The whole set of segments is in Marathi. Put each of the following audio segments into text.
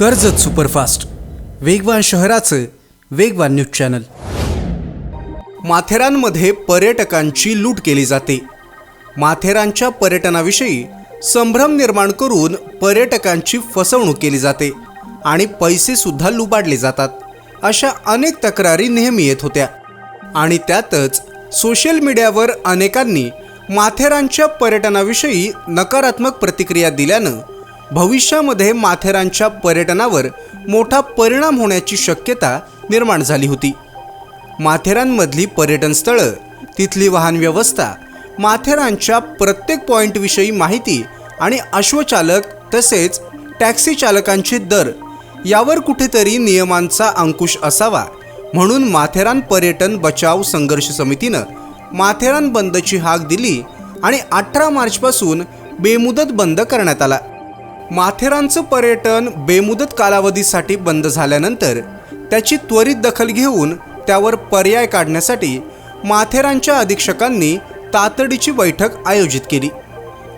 कर्जत सुपरफास्ट. वेगवान शहराचं वेगवान न्यूज चॅनल. माथेरानमध्ये पर्यटकांची लूट केली जाते. माथेरानच्या पर्यटनाविषयी संभ्रम निर्माण करून पर्यटकांची फसवणूक केली जाते आणि पैसेसुद्धा लुबाडले जातात अशा अनेक तक्रारी नेहमी येत होत्या. आणि त्यातच सोशल मीडियावर अनेकांनी माथेरानच्या पर्यटनाविषयी नकारात्मक प्रतिक्रिया दिल्यानं भविष्यामध्ये माथेरानच्या पर्यटनावर मोठा परिणाम होण्याची शक्यता निर्माण झाली होती. माथेरानमधली पर्यटन स्थळं तिथली वाहन व्यवस्था माथेरानच्या प्रत्येक पॉईंटविषयी माहिती आणि अश्वचालक तसेच टॅक्सी चालकांचे दर यावर कुठेतरी नियमांचा अंकुश असावा म्हणून माथेरान पर्यटन बचाव संघर्ष समितीनं माथेरान बंदची हाक दिली आणि अठरा मार्चपासून बेमुदत बंद करण्यात आला. माथेरानचं पर्यटन बेमुदत कालावधीसाठी बंद झाल्यानंतर त्याची त्वरित दखल घेऊन त्यावर पर्याय काढण्यासाठी माथेरानच्या अधीक्षकांनी तातडीची बैठक आयोजित केली.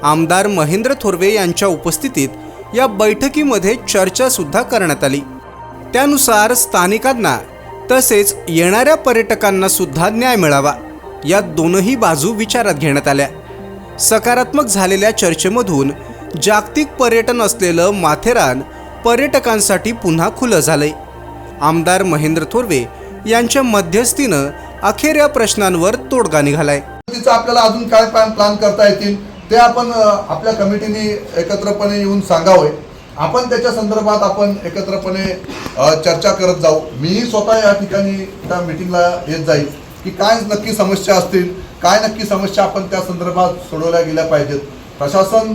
आमदार महेंद्र थोरवे यांच्या उपस्थितीत या बैठकीमध्ये चर्चासुद्धा करण्यात आली. त्यानुसार स्थानिकांना तसेच येणाऱ्या पर्यटकांना सुद्धा न्याय मिळावा या दोनही बाजू विचारात घेण्यात आल्या. सकारात्मक झालेल्या चर्चेमधून जागतिक पर्यटन असलेलं माथेरान पर्यटकांसाठी पुन्हा खुलं झालंय. आमदार महेंद्र थोरवे यांच्या मध्यस्थीनं अखेर या प्रश्नांवर तोडगा निघालाय. तिचं आपल्याला अजून काय प्लॅन प्लॅन करता येतील ते आपण आपल्या कमिटीने एकत्रपणे येऊन सांगावे. आपण त्याच्या संदर्भात आपण एकत्रपणे चर्चा करत जाऊ. मीही स्वतः या ठिकाणी त्या मिटिंगला येत जाईल की काय नक्की समस्या असतील काय नक्की समस्या आपण त्या संदर्भात सोडवल्या गेल्या पाहिजेत. प्रशासन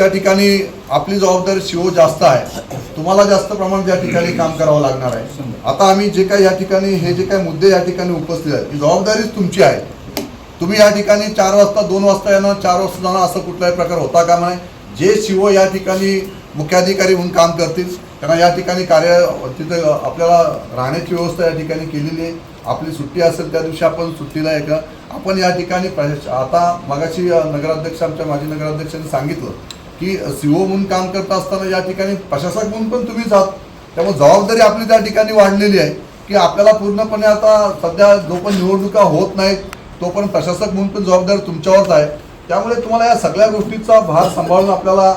त्या ठिकाणी आपली जबाबदारी शिव जास्त आहे. तुम्हाला जास्त प्रमाणात या ठिकाणी काम करावं लागणार आहे. आता आम्ही जे काही या ठिकाणी हे जे काही मुद्दे या ठिकाणी उपस्थित आहेत ही जबाबदारीच तुमची आहे. तुम्ही या ठिकाणी चार वाजता दोन वाजता येणार चार वाजता जाणार असं कुठलाही प्रकार होता का नाही? जे शिओ या ठिकाणी मुख्याधिकारी म्हणून काम करतील त्यांना या ठिकाणी कार्य तिथं आपल्याला राहण्याची व्यवस्था या ठिकाणी केलेली आहे. आपली सुट्टी असेल त्या दिवशी आपण सुट्टीला एका आपण या ठिकाणी आता मगाशी नगराध्यक्ष आमच्या माजी नगराध्यक्षांनी सांगितलं की सीओ म्हणून काम करत असताना या ठिकाणी प्रशासक म्हणून पण तुम्हीच आहात त्यामुळे जबाबदारी आपली त्या ठिकाणी वाढलेली आहे की आपल्याला पूर्णपणे आता सध्या जो पण निवडणुका होत नाहीत तो पण प्रशासक म्हणून पण जबाबदारी तुमच्यावरच आहे. त्यामुळे तुम्हाला या सगळ्या गोष्टीचा भार सांभाळून आपल्याला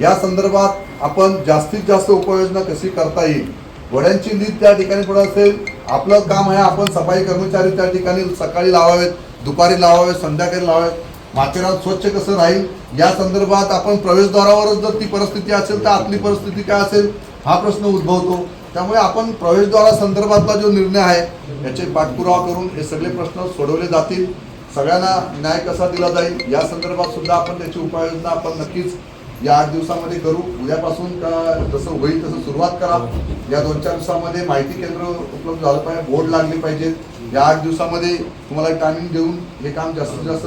या संदर्भात आपण जास्तीत जास्त उपाययोजना कशी करता येईल वड्यांची लीड त्या ठिकाणी पडत असेल आपलं काम आहे आपण सफाई कर्मचारी त्या ठिकाणी सकाळी लावावेत दुपारी लावावेत संध्याकाळी लावावेत माथेरान स्वच्छ कसं राहील? या संदर्भात आपण प्रवेशद्वारावरच जर ती परिस्थिती असेल तर आपली परिस्थिती काय असेल? हा प्रश्न उद्भवतो. त्यामुळे आपण प्रवेशद्वारा संदर्भातला जो निर्णय आहे याचे पाठपुरावा करून हे सगळे प्रश्न सोडवले जातील. सगळ्यांना न्याय कसा दिला जाईल? या संदर्भात सुद्धा आपण त्याची उपाययोजना आपण नक्कीच या आठ दिवसामध्ये करू. उद्यापासून का जसं होईल तसं सुरुवात करा. या दोन चार दिवसामध्ये माहिती केंद्र उपलब्ध झालं पाहिजे बोर्ड लागले पाहिजेत. या आठ दिवसामध्ये तुम्हाला टायमिंग देऊन हे काम जास्तीत जास्त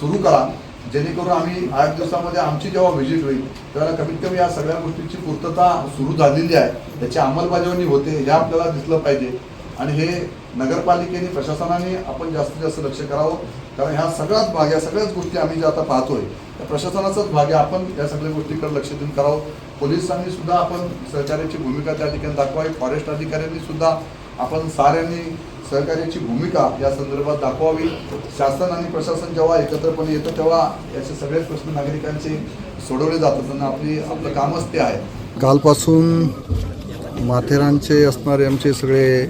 सुरू करा. जेणेकरून आम्ही आठ दिवसामध्ये आमची जेव्हा व्हिजिट होईल तेव्हा कमीत कमी या सगळ्या गोष्टींची पूर्तता सुरू झालेली आहे. त्याची अंमलबजावणी होते हे आपल्याला दिसलं पाहिजे. आणि हे नगरपालिकेने प्रशासनाने आपण जास्तीत जास्त लक्ष करावं. कारण ह्या सगळ्याच भाग या सगळ्याच गोष्टी आम्ही ज्या आता पाहतोय त्या प्रशासनाचाच भाग आहे आपण या सगळ्या गोष्टीकडे लक्ष देऊन करावं. पोलिसांनी सुद्धा आपण सहकार्याची भूमिका त्या ठिकाणी दाखवावी. फॉरेस्ट अधिकाऱ्यांनी सुद्धा आपण साऱ्यांनी सहकार्याची भूमिका या संदर्भात दाखवावी. शासन आणि प्रशासन जेव्हा एकत्रपणे येतं तेव्हा याचे सगळेच प्रश्न नागरिकांचे सोडवले जातात आणि आपली आपलं कामच ते आहे. कालपासून माथेरानचे असणारे आमचे सगळे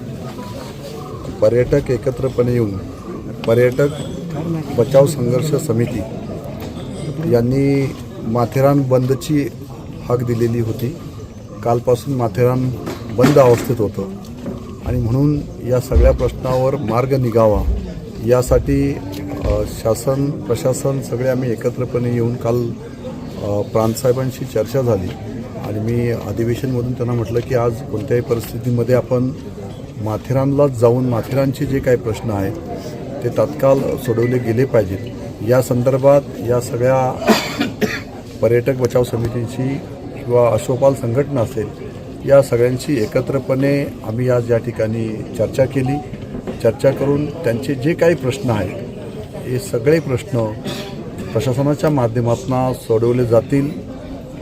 पर्यटक एकत्रपणे येऊन पर्यटक बचाव संघर्ष समिती यांनी माथेरान बंदची हाक दिलेली होती. कालपासून माथेरान बंद अवस्थेत होतं. आणि म्हणून या सगळ्या प्रश्नावर मार्ग निघावा. यासाठी शासन प्रशासन सगळे आम्ही एकत्रपणे येऊन काल प्रांतसाहेबांशी चर्चा झाली. आणि मी अधिवेशनमधून त्यांना म्हटलं की आज कोणत्याही परिस्थितीमध्ये आपण माथेरानलाच जाऊन माथेरानचे जे काही प्रश्न आहेत ते तात्काळ सोडवले गेले पाहिजेत. या संदर्भात या सगळ्या पर्यटक बचाव समितीची किंवा अशोपाल संघटना असेल या सगळ्यांशी एकत्रपणे आम्ही आज या ठिकाणी चर्चा केली. चर्चा करून त्यांचे जे काही प्रश्न आहेत हे सगळे प्रश्न प्रशासनाच्या माध्यमातून सोडवले जातील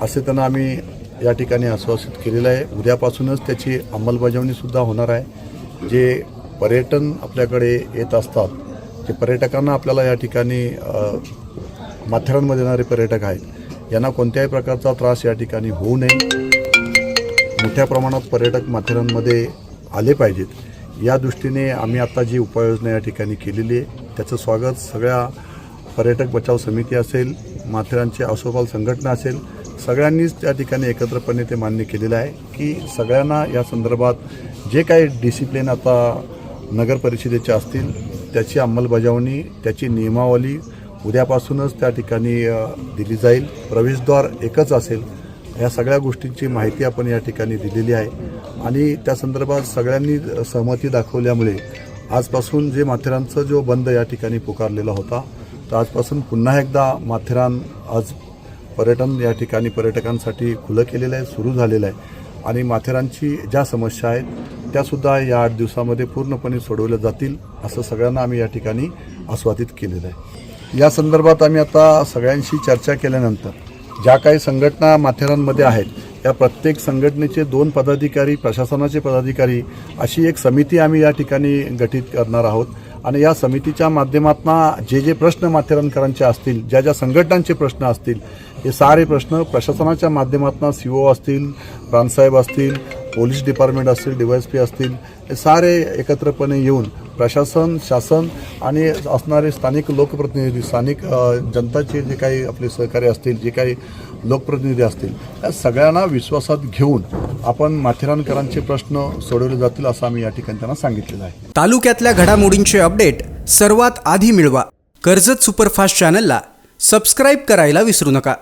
असे त्यांना आम्ही या ठिकाणी आश्वासित केलेलं आहे. उद्यापासूनच त्याची अंमलबजावणीसुद्धा होणार आहे. जे पर्यटन आपल्याकडे येत असतात जे पर्यटकांना आपल्याला या ठिकाणी माथेरांमध्ये माथेरानमध्ये येणारे पर्यटक आहेत यांना कोणत्याही प्रकारचा त्रास या ठिकाणी होऊ नये. मोठ्या प्रमाणात पर्यटक माथेरानमध्ये आले पाहिजेत. या दृष्टीने आम्ही आता जी उपाययोजना या ठिकाणी केलेली आहे त्याचं स्वागत सगळ्या पर्यटक बचाव समिती असेल माथेरानची आसोपाल संघटना असेल सगळ्यांनीच त्या ठिकाणी एकत्रपणे ते मान्य केलेलं आहे की सगळ्यांना या संदर्भात जे काही डिसिप्लिन आता नगर परिषदेचे असतील त्याची अंमलबजावणी त्याची नियमावली उद्यापासूनच त्या ठिकाणी दिली जाईल. प्रवेशद्वार एकच असेल या सगळ्या गोष्टींची माहिती आपण या ठिकाणी दिलेली आहे. आणि त्या संदर्भात सगळ्यांनी सहमती दाखवल्यामुळे आजपासून जे माथेरानचा जो बंद या ठिकाणी पुकारलेला होता तर आजपासून पुन्हा एकदा माथेरान आज पर्यटन या ठिकाणी पर्यटकांसाठी खुलं केलेलं आहे सुरू झालेलं आहे. आणि माथेरानची ज्या समस्या आहेत त्यासुद्धा या आठ दिवसामध्ये पूर्णपणे सोडवल्या जातील असं सगळ्यांना आम्ही या ठिकाणी आस्वादित केलेलं आहे. या संदर्भात आम्ही आता सगळ्यांशी चर्चा केल्यानंतर ज्या काही संघटना माथेरानमध्ये आहेत या प्रत्येक संघटनेचे दोन पदाधिकारी प्रशासनाचे पदाधिकारी अशी एक समिती आम्ही या ठिकाणी गठीत करणार आहोत. आणि या समितीच्या माध्यमातून जे जे प्रश्न माथेरानकरांचे असतील ज्या ज्या संघटनांचे प्रश्न असतील हे सारे प्रश्न प्रशासनाच्या माध्यमातून सी ओ असतील प्रांतसाहेब असतील पोलीस डिपार्टमेंट असतील डीवायएसपी असतील हे सारे एकत्रपणे येऊन प्रशासन शासन आणि असणारे स्थानिक लोकप्रतिनिधी स्थानिक जनताचे जे काही आपले सहकारी असतील जे काही लोकप्रतिनिधी असतील या सगळ्यांना विश्वासात घेऊन आपण माथेरानकरांचे प्रश्न सोडवले जातील असं आम्ही या ठिकाणी त्यांना सांगितलेलं आहे. तालुक्यातल्या घडामोडींचे अपडेट सर्वात आधी मिळवा. कर्जत सुपरफास्ट चॅनलला सबस्क्राईब करायला विसरू नका.